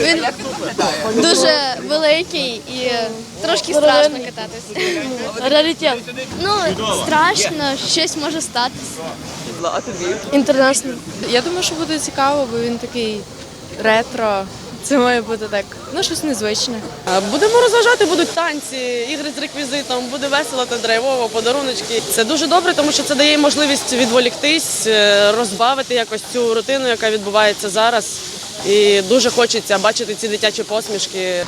Він дуже великий і трошки страшно кататися. Раритет. Ну, страшно, щось може статись. Інтересно. Я думаю, що буде цікаво, бо він такий ретро. Це має бути так, ну щось незвичне. Будемо розважати, будуть танці, ігри з реквізитом, буде весело та драйвово, подаруночки. Це дуже добре, тому що це дає можливість відволіктись, е, розбавити якось цю рутину, яка відбувається зараз. І дуже хочеться бачити ці дитячі посмішки.